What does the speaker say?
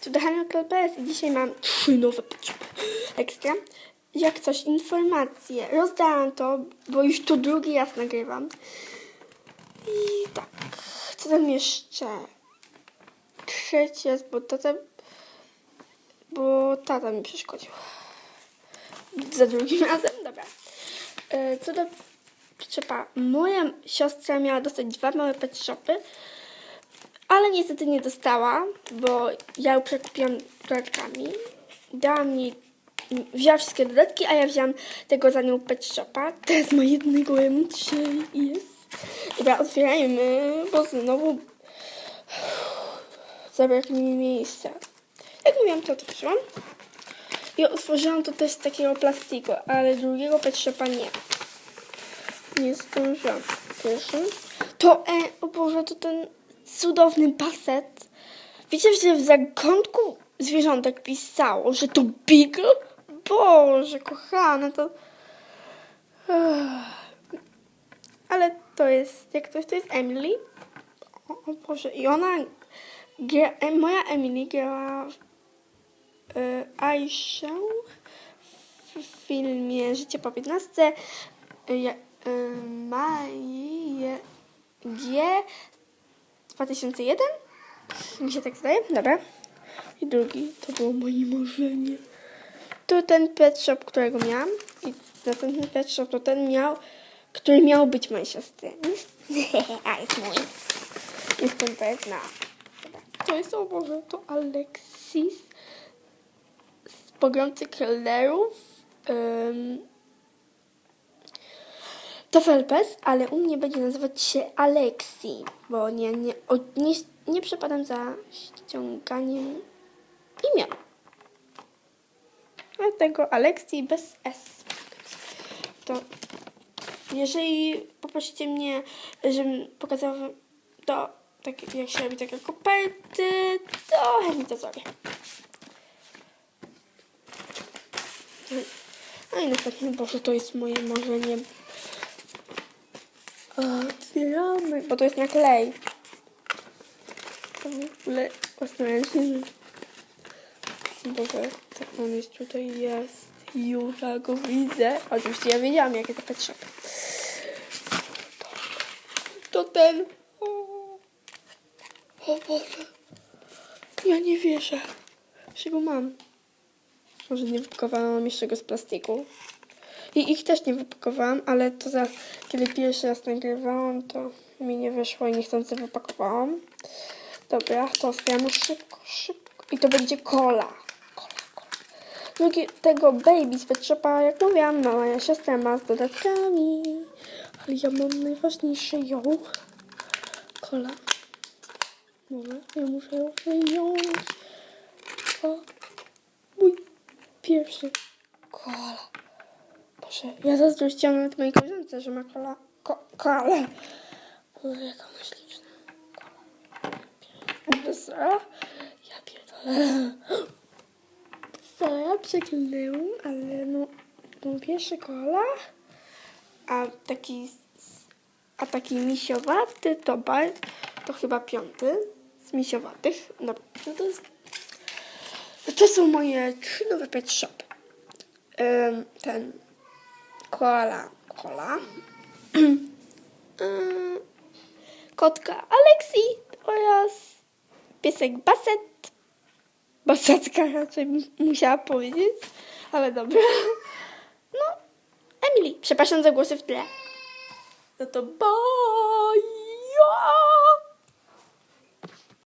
studiohania.pl i dzisiaj mam trzy nowe potrzeby. Ekstra. Jak coś, informacje. Rozdałam to, bo już tu drugi raz nagrywam. I tak. Co tam jeszcze? Trzeci jest, bo tata... Bo tata mi przeszkodził. Za drugim razem? Dobra. E, Co do przyczepa. Moja siostra miała dostać dwa małe pet shopy, ale niestety nie dostała, bo ja ją przekupiłam dodatkami. Dała mi, wzięła wszystkie dodatki, a ja wzięłam tego za nią pet shopa. Teraz ma jednego M3 i jest. Dobra, otwierajmy, bo znowu zabraknie mi miejsca. Jak mówiłam, to otworzyłam. I otworzyłam to też z takiego plastiku, ale drugiego pet shopa nie. Nie zdążyłam. Proszę. To, e, o Boże, to ten cudowny baset. Wiecie, że w zakątku zwierzątek pisało, że to Beagle? Boże, kochane, to... Ale to jest, jak ktoś, to jest Emily. O, o Boże, i ona... E, moja Emily grała e, Aisha w filmie Życie po 15 e, ja- e, Maje G 2001? Mi się tak zdaje? Dobra. I drugi, to było moje marzenie. To ten pet shop, którego miałam. I następny pet shop to ten miał, który miał być mojej siostry. A, jest mój. Jestem pewna. Dobra. To jest, o to Alexis z pogromcy killerów. Um, to Felpes, ale u mnie będzie nazywać się Alexi, bo nie, nie, o, nie, nie przepadam za ściąganiem imion. Dlatego Alexi bez S. To jeżeli poprosicie mnie, żebym pokazała to, tak, jak się robi takie koperty, to chętnie to zrobię. No i następny, Boże, to jest moje marzenie. Otwieramy, bo to jest na klej. To w ogóle własnoręcznie. Boże, tak on jest tutaj jest. Już ja go widzę. Oczywiście ja wiedziałam, jakie to shop. To ten. O, o Boże. Ja nie wierzę, że go mam. Może nie wypakowałam jeszcze go z plastiku. I ich też nie wypakowałam, ale to za kiedy pierwszy raz nagrywałam, to mi nie wyszło i niechcący wypakowałam. Dobra, to otwieram już szybko, szybko. I to będzie cola. Cola, cola. Drugi, tego baby z Pet Shopa, jak mówiłam, no, moja siostra ma z dodatkami. Ale ja mam najważniejsze ją. Cola. Dobra, ja muszę ją wyjąć. O, mój pierwszy kola. Boże, ja zazdrościłam nawet mojej koleżance, że ma kola. Ko, kole. Boże, jaka ona. Kola. Ja pierdolę. Sera przeklęłam, ale no, tą pierwszy kola, a taki, a taki misiowaty to bar, to chyba piąty z misiowatych. Dobra, no to jest to są moje trzy nowe pet. Ym, ten koala, kola. Ym, kotka Alexi oraz piesek Baset. Basetka raczej musiała powiedzieć, ale dobra. No, Emily. Przepraszam za głosy w tle. No to bye!